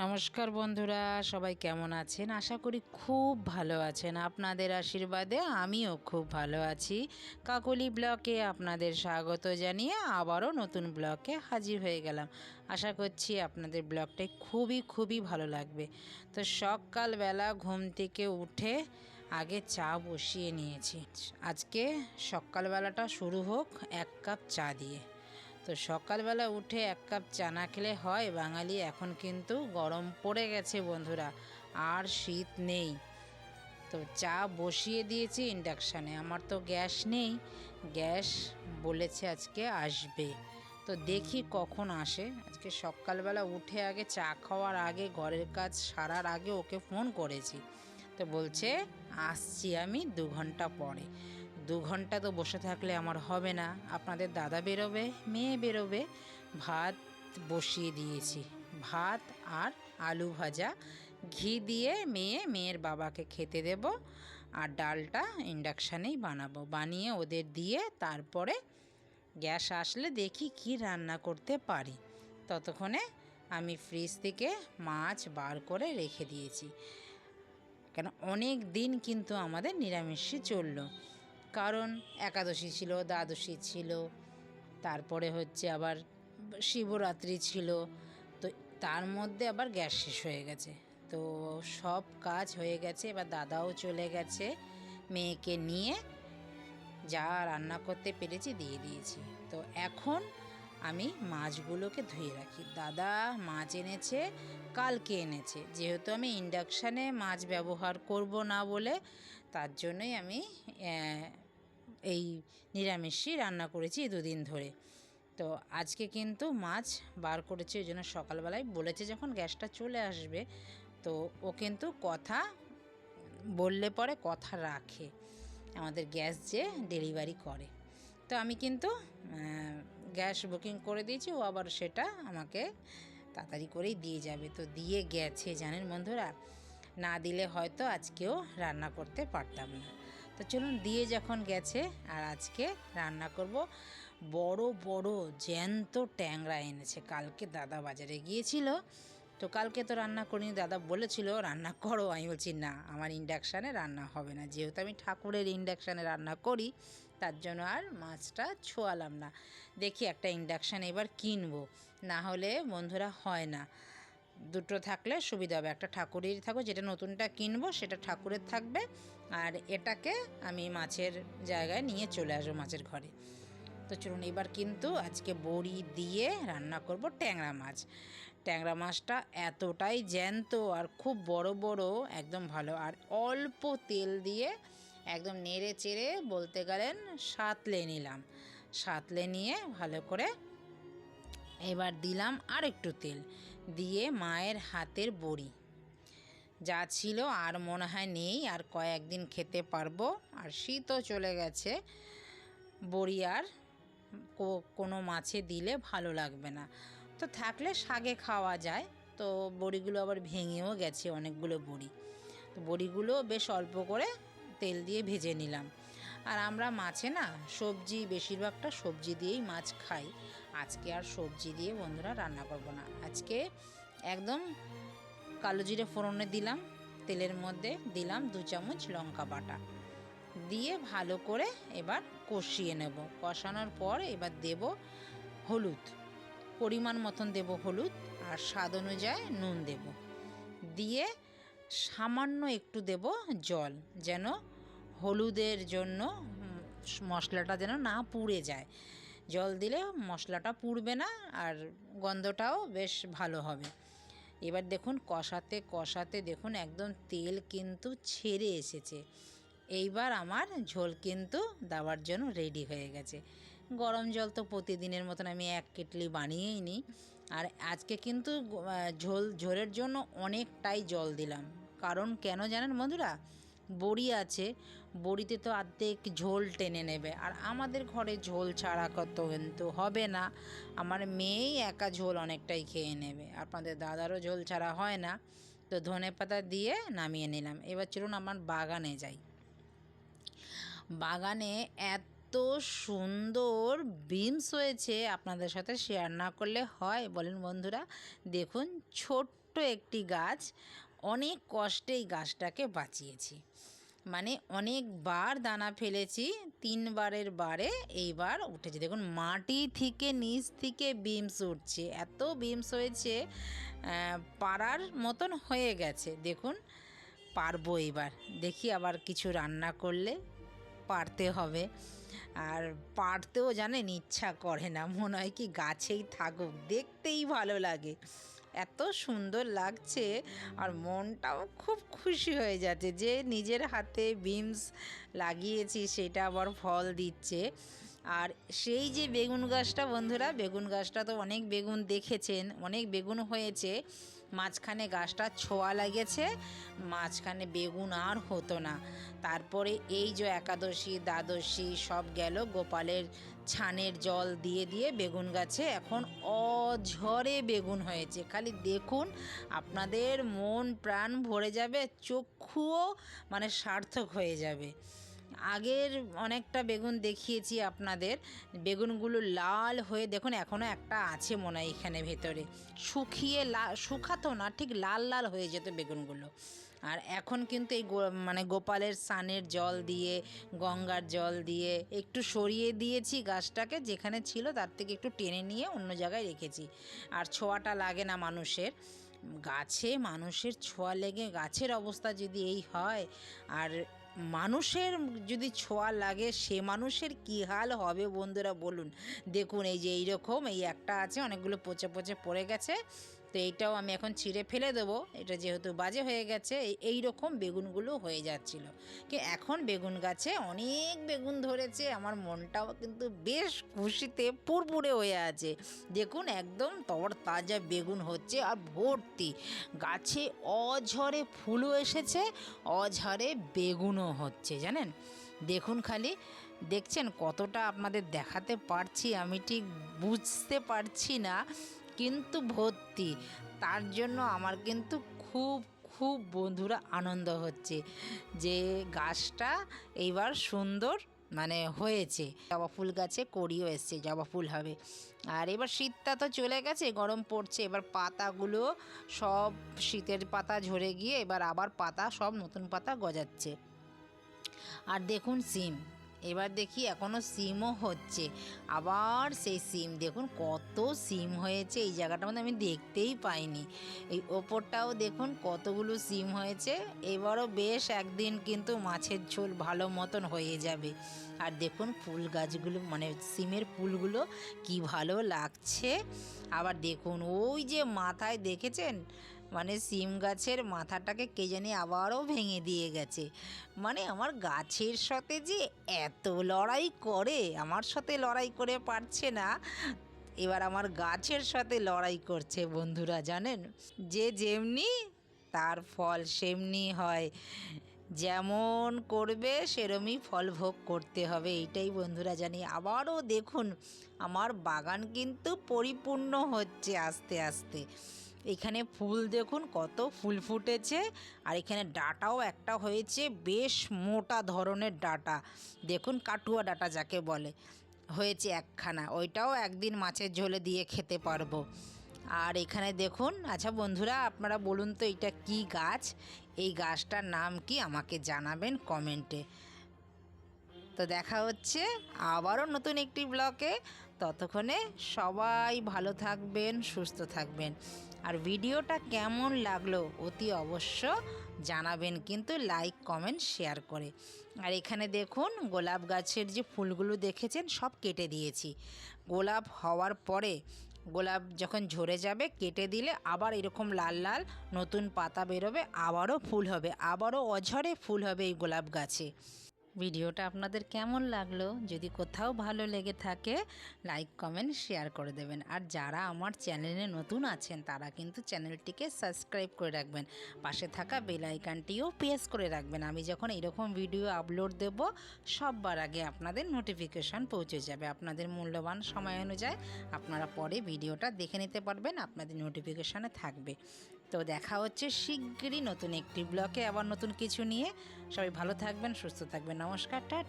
নমস্কার বন্ধুরা, সবাই কেমন আছেন? আশা করি খুব ভালো আছেন। আপনাদের আশীর্বাদে আমিও খুব ভালো আছি। কাকলি ব্লকে আপনাদের স্বাগত জানিয়ে আবারও নতুন ব্লকে হাজির হয়ে গেলাম। আশা করছি আপনাদের ব্লগটাই খুবই খুবই ভালো লাগবে। তো সকালবেলা ঘুম থেকে উঠে আগে চা বসিয়ে নিয়েছি। আজকে সকালবেলাটা শুরু হোক এক কাপ চা দিয়ে। তো সকালবেলা উঠে এক কাপ চা না খেলে হয়, বাঙালি এখন কিন্তু গরম পড়ে গেছে বন্ধুরা, আর শীত নেই। তো চা বসিয়ে দিয়েছি ইন্ডাকশানে আমার তো গ্যাস নেই, গ্যাস বলেছে আজকে আসবে। তো দেখি কখন আসে, আজকে সকালবেলা উঠে আগে চা খাওয়ার আগে, ঘরের কাজ সারার আগে ওকে ফোন করেছি। তো বলছে, আসছি আমি দু ঘণ্টা পরে। দু ঘণ্টা তো বসে থাকলে আমার হবে না। আপনাদের দাদা বেরোবে, মেয়ে বেরোবে। ভাত বসিয়ে দিয়েছি। ভাত আর আলু ভাজা। ঘি দিয়ে মেয়ে মেয়ের বাবাকে খেতে দেব আর ডালটা ইন্ডাকশানেই বানাবো। বানিয়ে ওদের দিয়ে তারপরে গ্যাস আসলে দেখি কি রান্না করতে পারি। ততক্ষণে আমি ফ্রিজ থেকে মাছ বার করে রেখে দিয়েছি। কেন অনেক দিন কিন্তু আমাদের নিরামিষই চলল। কারণ একাদশী ছিল, দ্বাদশী ছিল, তারপরে হচ্ছে আবার শিবরাত্রি ছিল, তো তার মধ্যে আবার গ্যাস শেষ হয়ে গেছে। তো সব কাজ হয়ে গেছে, এবার দাদাও চলে গেছে, মেয়েকে নিয়ে যা রান্না করতে পেরেছি দিয়ে দিয়েছি। তো এখন আমি মাছগুলোকে ধুয়ে রাখি। দাদা মাছ এনেছে, কালকে এনেছে। যেহেতু আমি ইন্ডাকশানে মাছ ব্যবহার করব না বলে তার জন্যই আমি এই নিরামিষই রান্না করেছি দুদিন ধরে। তো আজকে কিন্তু মাছ বার করেছে ওই জন্য সকালবেলায় বলেছে যখন গ্যাসটা চলে আসবে, তো ও কিন্তু কথা বললে পরে কথা রাখে, আমাদের গ্যাস যে ডেলিভারি করে। তো আমি কিন্তু গ্যাস বুকিং করে দিয়েছি, ও আবার সেটা আমাকে তাড়াতাড়ি করেই দিয়ে যাবে। তো দিয়ে গেছে, জানেন বন্ধুরা? না দিলে হয়তো আজকেও রান্না করতে পারতাম না। তো চলুন দিয়ে যখন গেছে আর আজকে রান্না করব, বড় বড় জ্যান্ত ট্যাংরা এনেছে। কালকে দাদা বাজারে গিয়েছিল। তো কালকে তো রান্না করিনি, দাদা বলেছিল, রান্না করো। আমি বলছি, না, আমার ইন্ডাকশানে রান্না হবে না। যেহেতু আমি ঠাকুরের ইন্ডাকশানে রান্না করি, তার জন্য আর মাছটা ছোয়ালাম না। দেখি একটা ইন্ডাকশান এবার কিনবো। না হলে বন্ধুরা হয় না। দুটো থাকলে সুবিধা হবে। একটা ঠাকুরের থাকো যেটা নতুনটা কিনবো সেটা ঠাকুরের থাকবে আর এটাকে আমি মাছের জায়গায় নিয়ে চলে আসব মাছের ঘরে। তো চলুন এবার কিন্তু আজকে বড়ি দিয়ে রান্না করব ট্যাংরা মাছ। ট্যাংরা মাছটা এতটাই জ্যান্ত আর খুব বড় বড়, একদম ভালো। আর অল্প তেল দিয়ে একদম নেড়ে চেড়ে বলতে গেলেন সাতলে নিলাম। সাতলে নিয়ে ভালো করে এবার দিলাম আর একটু তেল। দিয়ে মায়ের হাতের বড়ি। যা ছিল আর মনে হয় নেই, আর কয়েকদিন খেতে পারব। আর শীতও চলে গেছে, বড়ি আর কোনো মাছে দিলে ভালো লাগবে না। তো থাকলে শাগে খাওয়া যায়। তো বড়িগুলো আবার ভেঙেও গেছে অনেকগুলো বড়ি। তো বড়িগুলো বেশ অল্প করে তেল দিয়ে ভেজে নিলাম। আর আমরা মাছে না, সবজি, বেশিরভাগটা সবজি দিয়েই মাছ খাই। আজকে আর সবজি দিয়ে বন্ধুরা রান্না করব না। আজকে একদম কালো জিরে ফোড়নে দিলাম, তেলের মধ্যে দিলাম দু চামচ লঙ্কা বাটা। দিয়ে ভালো করে এবার কষিয়ে নেব। কষানোর পর এবার দেব হলুদ। পরিমাণ মতন দেব হলুদ আর স্বাদ অনুযায়ী নুন দেব। দিয়ে সামান্য একটু দেব জল, যেন হলুদের জন্য মশলাটা যেন না পুড়ে যায়। জল দিলে মশলাটা পুড়বে না আর গন্ধটাও বেশ ভালো হবে। এবার দেখুন কষাতে কষাতে দেখুন একদম তেল কিন্তু ছেড়ে এসেছে। এইবার আমার ঝোল কিন্তু দেওয়ার জন্য রেডি হয়ে গেছে। গরম জল তো প্রতিদিনের মতন আমি এক কেটলি বানিয়েই নিই। আর আজকে কিন্তু ঝোল, ঝোলের জন্য অনেকটাই জল দিলাম। কারণ কেন জানেন বন্ধুরা? বড়ি আছে, বড়িতে তো অর্ধেক ঝোল টেনে নেবে। আর আমাদের ঘরে ঝোল ছাড়া কত কিন্তু হবে না। আমার মেয়েই একা ঝোল অনেকটাই খেয়ে নেবে। আপনাদের দাদারও ঝোল ছাড়া হয় না। তো ধনে পাতা দিয়ে নামিয়ে নিলাম। এবার চলুন আমার বাগানে যাই। বাগানে এত সুন্দর বিনস হয়েছে। আপনাদের সাথে শেয়ার না করলে হয়। বলেন বন্ধুরা, দেখুন ছোট্ট একটি গাছ। অনেক কষ্টে এই গাছটাকে বাঁচিয়েছি। মানে অনেকবার দানা ফেলেছি, তিনবারের বারে এইবার উঠেছে। দেখুন, মাটি থেকে, নিচ থেকে বিমস উঠছে। এত বিমস হয়েছে পাড়ার মতন হয়ে গেছে। দেখুন, পারব এবার দেখি আবার কিছু রান্না করলে পারতে হবে। আর পারতেও জানেন, ইচ্ছা করে না। মনে হয় কি গাছেই থাকুক। দেখতেই ভালো লাগে। এত সুন্দর লাগছে আর মনটাও খুব খুশি হয়ে যাচ্ছে যে নিজের হাতে বিমস লাগিয়েছি, সেটা আবার ফল দিচ্ছে। আর সেই যে বেগুন গাছটা বন্ধুরা, বেগুন গাছটা তো অনেক বেগুন দেখেছেন, অনেক বেগুন হয়েছে। মাঝখানে গাছটা ছোঁয়া লেগেছে মাঝখানে বেগুন আর হতো না। তারপরে এই যে একাদশী, দ্বাদশী সব গেল, গোপালের ছানের জল দিয়ে দিয়ে বেগুন গাছে এখন অঝরে বেগুন হয়েছে। খালি দেখুন, আপনাদের মন প্রাণ ভরে যাবে, চক্ষুও মানে সার্থক হয়ে যাবে। আগের অনেকটা বেগুন দেখিয়েছি আপনাদের। বেগুনগুলো লাল হয়ে, দেখুন এখনও একটা আছে মনে হয় এখানে ভেতরে। শুকিয়ে লা, শুকাতো না, ঠিক লাল লাল হয়ে যেত বেগুনগুলো। আর এখন কিন্তু এই মানে গোপালের সানের জল দিয়ে, গঙ্গার জল দিয়ে, একটু সরিয়ে দিয়েছি গাছটাকে, যেখানে ছিল তার থেকে একটু টেনে নিয়ে অন্য জায়গায় রেখেছি। আর ছোঁয়াটা লাগে না মানুষের। গাছে মানুষের ছোঁয়া লেগে, গাছের অবস্থা যদি এই হয়, আর মানুষের যদি ছোঁয়া লাগে, সে মানুষের কী হাল হবে বন্ধুরা বলুন। দেখুন, এই যে এইরকম, এই একটা আছে, অনেকগুলো পচে পচে পড়ে গেছে। তো এইটাও আমি এখন ছিঁড়ে ফেলে দেবো। এটা যেহেতু বাজে হয়ে গেছে, এই- রকম বেগুনগুলো হয়ে যাচ্ছিল। কি এখন বেগুন গাছে অনেক বেগুন ধরেছে, আমার মনটাও কিন্তু বেশ খুশিতে পুরপুরে হয়ে আছে। দেখুন, একদম তর তাজা বেগুন হচ্ছে আর ভর্তি। গাছে অঝরে ফুলও এসেছে, অঝরে বেগুনও হচ্ছে, জানেন? দেখুন খালি, দেখছেন কতটা আপনাদের দেখাতে পারছি, আমি ঠিক বুঝতে পারছি না। কিন্তু ভর্তি। তার জন্য আমার কিন্তু খুব খুব বন্ধুরা আনন্দ হচ্ছে যে গাছটা এইবার সুন্দর মানে হয়েছে। জবা ফুল গাছে কড়িও এসছে, জবা ফুল হবে। আর এবার শীতটা তো চলে গেছে, গরম পড়ছে। এবার পাতাগুলো সব শীতের পাতা ঝরে গিয়ে এবার আবার পাতা, সব নতুন পাতা গজাচ্ছে। আর দেখুন সিম। এবার দেখি এখনও সিমও হচ্ছে। আবার সেই সিম, দেখুন কত সিম হয়েছে, এই জায়গাটার মধ্যে আমি দেখতেই পাইনি। এই ওপরটাও দেখুন কতগুলো সিম হয়েছে, এবারও বেশ একদিন কিন্তু মাছের ঝোল ভালো মতন হয়ে যাবে। আর দেখুন ফুল গাছগুলো মানে সিমের ফুলগুলো কি ভালো লাগছে। আবার দেখুন, ওই যে মাথায় দেখেছেন? মানে সিম গাছের মাথাটাকে কে জানি আবারও ভেঙে দিয়ে গেছে। মানে আমার গাছের সাথে যে এত লড়াই করে, আমার সাথে লড়াই করে পারছে না, এবার আমার গাছের সাথে লড়াই করছে বন্ধুরা জানেন? যে যেমনি তার ফল সেমনি হয়। যেমন করবে সেরমই ফল ভোগ করতে হবে, এইটাই বন্ধুরা জানি। আবারও দেখুন, আমার বাগান কিন্তু পরিপূর্ণ হচ্ছে আস্তে আস্তে। এখানে ফুল দেখুন, কত ফুল ফুটেছে। আর এখানে ডাটাও একটা হয়েছে, বেশ মোটা ধরনের ডাটা। দেখুন, কাটুয়া ডাটা যাকে বলে। হয়েছে একখানা, ওইটাও একদিন মাছের ঝোলে দিয়ে খেতে পারব। আর এখানে দেখুন আচ্ছা বন্ধুরা, আপনারা বলুন তো এটা কি গাছ? এই গাছটার নাম কি? আমাকে জানাবেন কমেন্টে। তো দেখা হচ্ছে আবারও নতুন একটি ব্লকে। ততক্ষণে সবাই ভালো থাকবেন, সুস্থ থাকবেন। আর ভিডিওটা কেমন লাগল অতি অবশ্য জানাবেন, কিন্তু লাইক, কমেন্ট, শেয়ার করে। আর এখানে দেখুন, গোলাপ গাছের যে ফুলগুলো দেখেছেন, সব কেটে দিয়েছি। গোলাপ হওয়ার পরে গোলাপ যখন ঝরে যাবে, কেটে দিলে আবার এরকম লাল লাল নতুন পাতা বেরোবে, আবারও ফুল হবে, আবারও অঝরে ফুল হবে এই গোলাপ গাছে। ভিডিওটা আপনাদের কেমন লাগল? যদি কোথাও ভালো লেগে থাকে লাইক কমেন্ট শেয়ার করে দেবেন। আর যারা আমার চ্যানেলে নতুন আছেন, তারা কিন্তু চ্যানেলটিকে সাবস্ক্রাইব করে রাখবেন। পাশে থাকা বেল আইকনটিও প্রেস করে রাখবেন। আমি যখন এরকম ভিডিও আপলোড দেব, সববার আগে আপনাদের নোটিফিকেশান পৌঁছে যাবে। আপনাদের মূল্যবান সময় অনুযায়ী আপনারা পরে ভিডিওটা দেখে নিতে পারবেন, আপনাদের নোটিফিকেশানে থাকবে। তো দেখা হচ্ছে শিগগিরই নতুন একটি ব্লকে আবার নতুন কিছু নিয়ে। সবাই ভালো থাকবেন, সুস্থ থাকবেন। নমস্কার টা